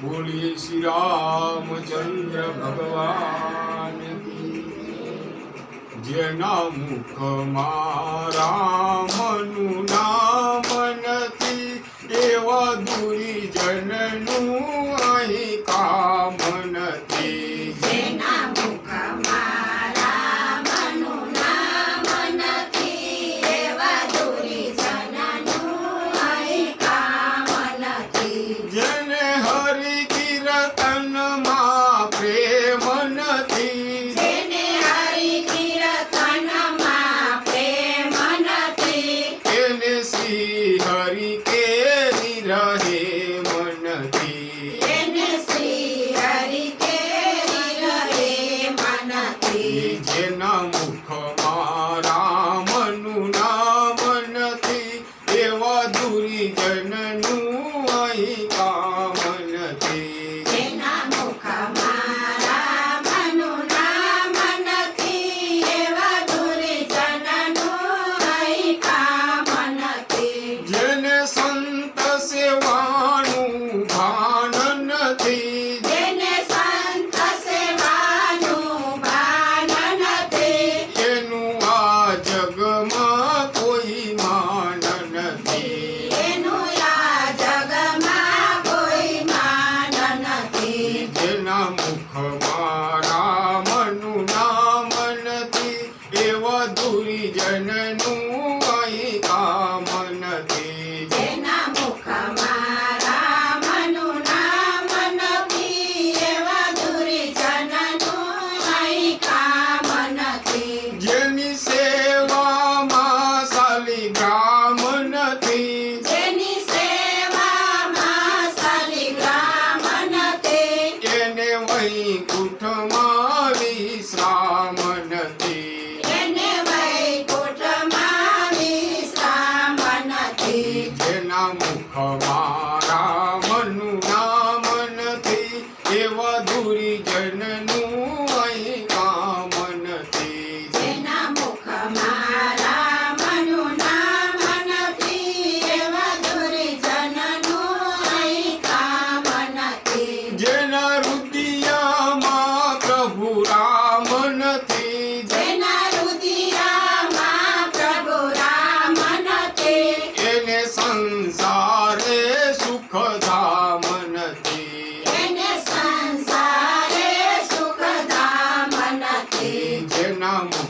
બોલીએ શ્રી રામચંદ્ર ભગવાન જેના મુખમાં રામનું રહે મનથી એને શ્રી હરિ કે રહે મનથી જેના મુખ સેવાનું ભાન નથી. જેને સંત સેવાનું ભાન નથી. એનું આ જગમાં કોઈ માન નથી. એનું આ જગમાં કોઈ માન નથી. જેના મુખમાં રામનું નામ નથી જનનું કામ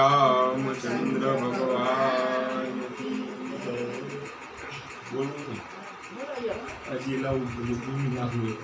રામચંદ્ર ભગવાન હજી લાવું બધું ભૂમિ લાગુ એ